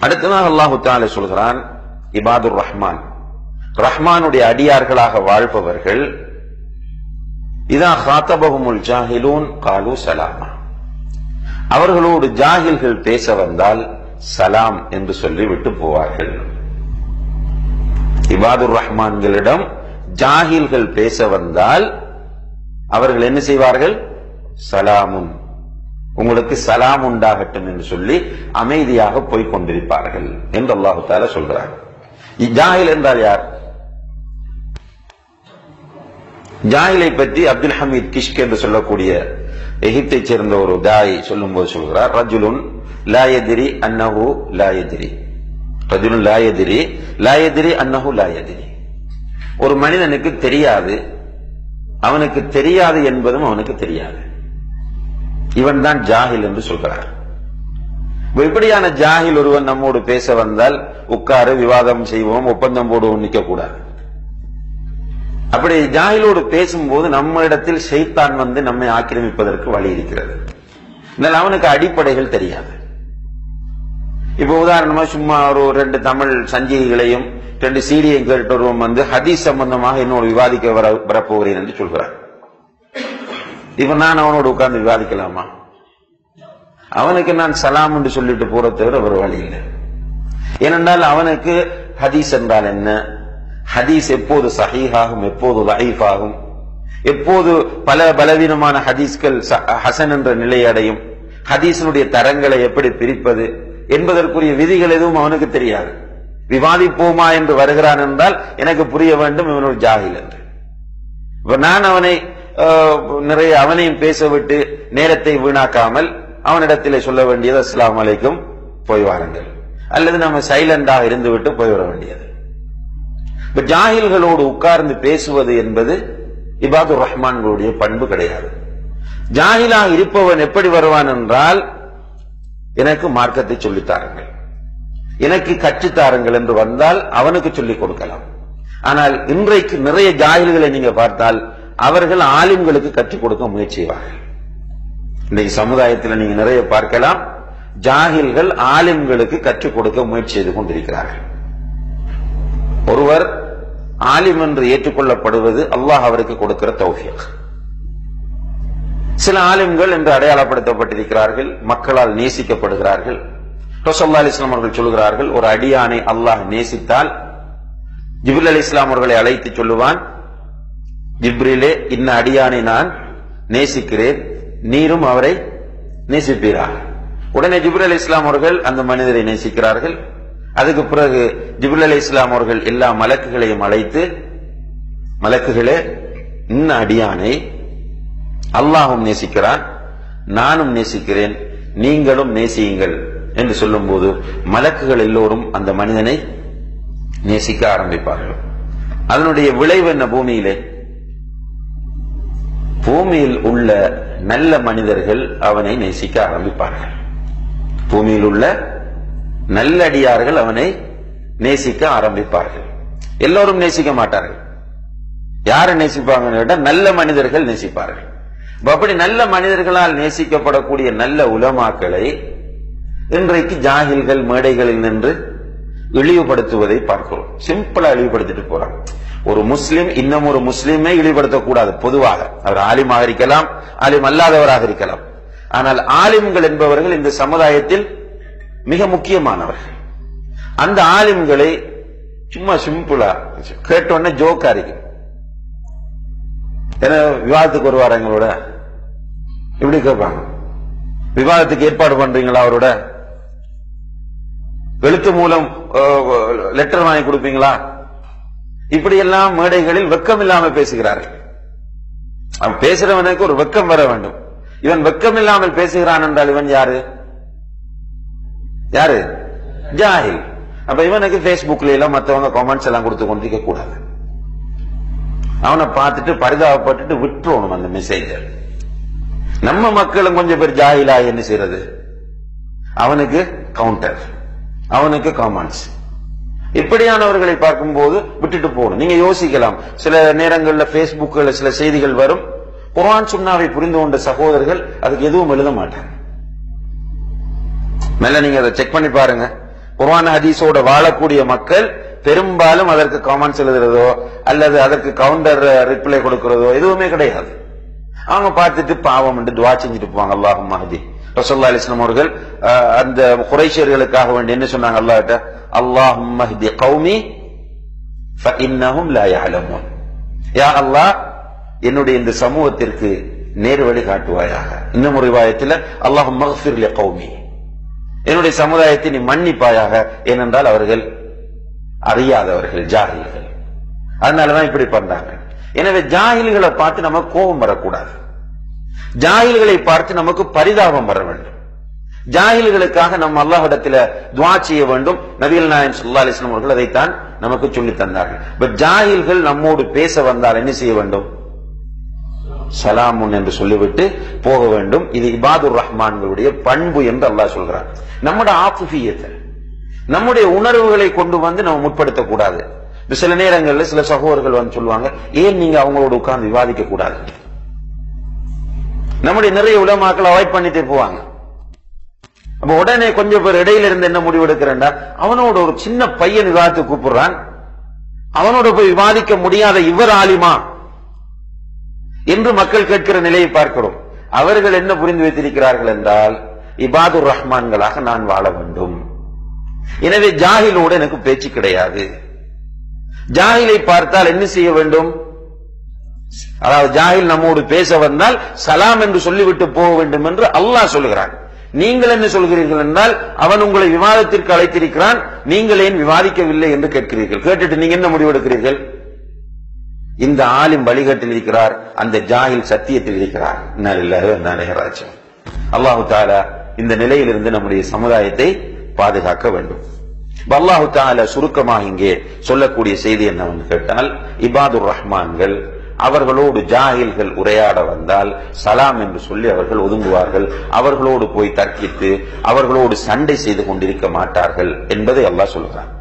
அடுத்ததாக அல்லாஹு தாலே சொல்கிறான் இபாதுர் ரஹ்மான். ரஹ்மானுடைய அடியார்களாக வாழ்பவர்கள் இதா ஹாத்தபகுமுல் ஜாஹிலூன் காலு சலாமா. அவர்களோடு ஜாகில்கள் பேச வந்தால் சலாம் என்று சொல்லி விட்டு போவார்கள். இபாதுர் ரஹ்மான்களிடம் ஜாகில்கள் பேச வந்தால் அவர்கள் என்ன செய்வார்கள்? சலாமுன் உங்களுக்கு சலாம் உண்டாகட்டும் என்று சொல்லி அமைதியாக போய் கொண்டிருப்பார்கள் என்று அல்லாஹு தால சொல்கிறார் ஜாஹில் என்றால் யார்? ஜாயிலை பற்றி அப்துல் ஹமீத் கிஷ்க் என்று சொல்லக்கூடிய எகிப்தை சேர்ந்த ஒரு தாய் சொல்லும் போது சொல்கிறார் ரஜுலுன் லாயதிரி அன்னஹு லாயதிரி ரஜுலுன் லாயதிரி லாயதிரி அன்னஹு லாயதிரி ஒரு மனிதனுக்கு தெரியாது அவனுக்கு தெரியாது என்பதும் அவனுக்கு தெரியாது. இவன் தான் ஜாஹில் என்று சொல்கிறார். இப்படியான ஜாஹில் ஒருவன் நம்மோடு பேச வந்தால் உட்காரு விவாதம் செய்வோம் ஒப்பந்தம் போடுவோம் நிக்க கூடாது அப்படி ஜாஹிலோடு பேசும்போது நம்ம இடத்தில் ஷைத்தான் வந்து நம்மை ஆக்கிரமிப்பதற்கு வழி இருக்கிறது. இதனால் அவனுக்கு அடிப்படைகள் தெரியாது. இப்ப உதாரணமா சும்மா ஒரு ரெண்டு தமிழ் சஞ்சிகைகளையும் ரெண்டு சீடியையும் கேட்டு வந்து ஹதீஸ் சம்பந்தமாக என்னோடு விவாதிக்க வர வரப்போகிறேன் என்று சொல்கிறார். இப்ப நான் அவனோடு உட்கார்ந்து விவாதிக்கலாமா? அவனுக்கு நான் சலாம் என்று சொல்லிட்டு போற தவிர ஒரு வழி இல்லை. ஏனென்றால் அவனுக்கு ஹதீஸ் என்றால் என்ன? ஹதீஸ் எப்போது சஹீஹாகும் எப்போது லைஃப் எப்போது பல பலவீனமான ஹதீஸ்கள் ஹசன் என்ற நிலை அடையும்? ஹதீஸினுடைய தரங்களை எப்படி பிரிப்பது? என்பதற்குரிய விதிகள் எதுவும் அவனுக்கு தெரியாது. விவாதிப்போமா என்று வருகிறான் என்றால் எனக்கு புரிய வேண்டும் இவனோட ஜாகில் என்று. இப்ப நான் அவனை நிறைய அவனையும் பேச விட்டு நேரத்தை வீணாக்காமல் அவனிடத்திலே சொல்ல வேண்டியது அஸ்லாம் அலைக்கும். போய் வாருங்கள். அல்லது நம்ம சைலண்டாக இருந்து விட்டு போய் வர வேண்டியது. இப்ப ஜாகில்களோடு உட்கார்ந்து பேசுவது என்பது இபாதுர் ரஹ்மான்களுடைய பண்பு கிடையாது. ஜாகிலாக இருப்பவன் எப்படி வருவான் என்றால் எனக்கு மார்க்கத்தை சொல்லித்தாருங்கள். எனக்கு கற்றுத்தாருங்கள் என்று வந்தால் அவனுக்கு சொல்லிக் கொடுக்கலாம். ஆனால் இன்றைக்கு நிறைய ஜாகில்களை நீங்க பார்த்தால் அவர்கள் ஆலிம்களுக்கு கற்றுக் கொடுக்க முயற்சி செய்வார்கள். இன்றைக்கு சமுதாயத்தில் நீங்க நிறைய பார்க்கலாம் ஜாகில்கள் ஆலிம்களுக்கு கற்றுக் கொடுக்க முயற்சி செய்து கொண்டிருக்கிறார்கள். ஒருவர் ஆலிம் என்று ஏற்றுக்கொள்ளப்படுவது அல்லாஹ் அவருக்கு கொடுக்கிற தௌஃபியக் சில ஆலிம்கள் என்று அடையாளப்படுத்தப்பட்டிருக்கிறார்கள் மக்களால் நேசிக்கப்படுகிறார்கள். ரசல்லா அலி இஸ்லாம் அவர்கள் சொல்கிறார்கள் ஒரு அடியானை அல்லாஹ் நேசித்தால் ஜிபுல் அலி இஸ்லாம் அவர்களை அழைத்து சொல்லுவான் ஜிப்ரிலே இன்ன அடியானை நான் நேசிக்கிறேன். நீரும் அவரை நேசிப்பீரா உடனே ஜிப்ரி அலி இஸ்லாம் அவர்கள் அந்த மனிதரை நேசிக்கிறார்கள். அதுக்கு பிறகு ஜிப்ரி அலி இஸ்லாம் அவர்கள் எல்லா மலக்குகளையும் அழைத்து மலக்குகளே இன்ன அடியானை அல்லாஹும் நேசிக்கிறான் நானும் நேசிக்கிறேன். நீங்களும் நேசியுங்கள். என்று சொல்லும்போது மலக்குகள் எல்லோரும் அந்த மனிதனை நேசிக்க ஆரம்பிப்பார்கள். அதனுடைய விளைவு என்ன பூமியிலே? பூமியில் உள்ள நல்ல மனிதர்கள் அவனை நேசிக்க ஆரம்பிப்பார்கள். பூமியில் உள்ள நல்லடியார்கள் அவனை நேசிக்க ஆரம்பிப்பார்கள். எல்லோரும் நேசிக்க மாட்டார்கள். யாரை நேசிப்பாங்கன்னு கேட்டால் நல்ல மனிதர்கள் நேசிப்பார்கள். அப்படி நல்ல மனிதர்களால் நேசிக்கப்படக்கூடிய நல்ல உலமாக்களை இன்றைக்கு ஜாகில்கள் மேடைகளில் நின்று இழிவுபடுத்துவதை பார்க்கிறோம். சிம்பிளா இழிவுபடுத்திட்டு போறாங்க. ஒரு முஸ்லிம் இன்னும் ஒரு முஸ்லிமை இழிவுபடுத்தக்கூடாது பொதுவாக. அவர் ஆலிமாக இருக்கலாம் ஆலிம் அல்லாதவராக இருக்கலாம். ஆனால் ஆலிம்கள் என்பவர்கள் இந்த சமுதாயத்தில் மிக முக்கியமானவர்கள் அந்த ஆலிம்களை சும்மா சிம்பிளா கேட்டோன்னே ஜோக்கா இருக்கு. ஏன்னா விவாதத்துக்கு வருவார் எங்களோட? இப்படி கேட்பாங்க? விவாதத்துக்கு ஏற்பாடு பண்றீங்களா அவரோட? எழுத்து மூலம் லெட்டர் வாங்கி கொடுப்பீங்களா? இப்படி எல்லாம் மேடைகளில் வெக்கம் இல்லாமல் பேசுகிறார்கள். அவன் பேசுறவனுக்கு ஒரு வெக்கம் வர வேண்டும். இவன் வெக்கம் இல்லாமல் பேசுகிறான் என்றால் இவன் யாரு? யாரு? ஜாஹில். அப்ப இவனுக்கு பேஸ்புக்ல எல்லாம் மத்தவங்க கமெண்ட்ஸ் எல்லாம் கொடுத்து கொண்டிருக்க கூடாது. அவனை பார்த்துட்டு பரிதாபப்பட்டுட்டு விட்டுறணும் அந்த மெசேஜ நம்ம மக்களும் கொஞ்சம் பேர் ஜாயிலா என்ன செய்யறது? அவனுக்கு கவுண்டர் அவனுக்கு கமெண்ட்ஸ் இப்படியானவர்களை பார்க்கும்போது விட்டுட்டு போகணும். நீங்க யோசிக்கலாம். சில நேரங்கள்ல பேஸ்புக்ல சில செய்திகள் வரும். குரான் சுண்ணாவை புரிந்து கொண்ட சகோதரர்கள் அதுக்கு எதுவும் எழுத மாட்டாங்க. மேல நீங்க அதை செக் பண்ணி பாருங்க. குரான் ஹதீஸோட வாழக்கூடிய மக்கள் பெரும்பாலும் அதற்கு காமெண்ட்ஸ் எழுதுறதோ அல்லது அதற்கு கவுண்டர் ரிப்ளை கொடுக்கிறதோ எதுவுமே கிடையாது. அவங்க பார்த்துட்டு பாவம் துவா செஞ்சுட்டு போவாங்க. அல்லாஹ் மஹதி. ரசோல்லா அலிஸ்லாம் அவர்கள் அஹ், அந்த குறைஷியர்களுக்காக வேண்டி என்ன சொன்னாங்க அல்லாஹ்ட்ட? அல்லாஹ் மஹதி கௌமி இன்னமும் லா யஅலமூன் யா அல்லாஹ் என்னுடைய இந்த சமூகத்திற்கு நேர் வழி காட்டுவாயாக. இன்னும் ஒரு ரிவாயத்தில் அல்லாஹ் மக்ஃபிர் கௌமி என்னுடைய சமுதாயத்தை நீ மன்னிப்பாயாக ஏனென்றால் அவர்கள் அறியாதவர்கள் ஜாகில்கள். அதனாலதான் இப்படி பண்றாங்க. எனவே ஜாகில்களை பார்த்து நம்ம கோபம் வரக்கூடாது. ஜாகில்களை பார்த்து நமக்கு பரிதாபம் வர வேண்டும். ஜாகில்களுக்காக நம்ம அல்லாஹ்விடத்துல துவா செய்ய வேண்டும். நபிகள் நாயன் சுல்லா அலிஸ்லாம் அவர்கள் அதைத்தான் நமக்கு சொல்லி தந்தார்கள். பட் ஜாகில்கள் நம்மோடு பேச வந்தால் என்ன செய்ய வேண்டும்? சலாமுன் என்று சொல்லிவிட்டு போக வேண்டும். இது இபாதுர் ரஹ்மான்களுடைய பண்பு என்று அல்லாஹ் சொல்கிறார் நம்முடைய ஆத்துஃபியத்தை நம்முடைய உணர்வுகளை கொண்டு வந்து நம்ம முற்படுத்தக்கூடாது. சில நேரங்களில் சில சகோதரர்கள் வந்து சொல்லுவாங்க ஏன் நீங்க அவங்களோட உட்கார்ந்து விவாதிக்க கூடாது நம்முடைய நிறைய உலமாக்கள் அவாய்ட் பண்ணிட்டே போவாங்க. அப்ப உடனே கொஞ்சம் பேர் இடையில இருந்து என்ன முடிவு அவனோட ஒரு சின்ன பையன் விவாதத்தை கூப்பிடுறான். அவனோட போய் விவாதிக்க முடியாத இவர் ஆலிமா என்று மக்கள் கேட்கிற நிலையை பார்க்கிறோம். அவர்கள் என்ன புரிந்து வைத்திருக்கிறார்கள் என்றால் இபாதுர் ரஹ்மான்களாக நான் வாழ வேண்டும். எனவே ஜாஹிலோடு எனக்கு பேச்சு கிடையாது. ஜாஹிலை பார்த்தால் என்ன செய்ய வேண்டும்? அதாவது ஜாகில் நம்மோடு பேச வந்தால் சலாம் என்று சொல்லிவிட்டு போக வேண்டும் என்று அல்லாஹ் சொல்லுகிறான் நீங்கள் என்ன சொல்கிறீர்கள் என்றால் அவன் உங்களை விவாதத்திற்கு அழைத்திருக்கிறான் நீங்கள் ஏன் விவாதிக்கவில்லை என்று கேட்கிறீர்கள். கேட்டுட்டு நீங்க என்ன முடிவெடுக்கிறீர்கள்? இந்த ஆலிம் வழிகட்டில் இருக்கிறார் அந்த ஜாஹில் சத்தியத்தில் இருக்கிறார். ராஜ்யம் அல்லாஹு தாலா இந்த நிலையிலிருந்து நம்முடைய சமுதாயத்தை பாதுகாக்க வேண்டும். அல்லாஹு தாலா சுருக்கமாக இங்கே சொல்லக்கூடிய செய்தி என்னவென்று கேட்டால் இபாதுர் ரஹ்மான்கள் அவர்களோடு ஜாகில்கள் உரையாட வந்தால் சலாம் என்று சொல்லி அவர்கள் ஒதுங்குவார்கள். அவர்களோடு போய் தர்க்கித்து அவர்களோடு சண்டை செய்து கொண்டிருக்க மாட்டார்கள் என்பதை அல்லாஹ் சொல்கிறான்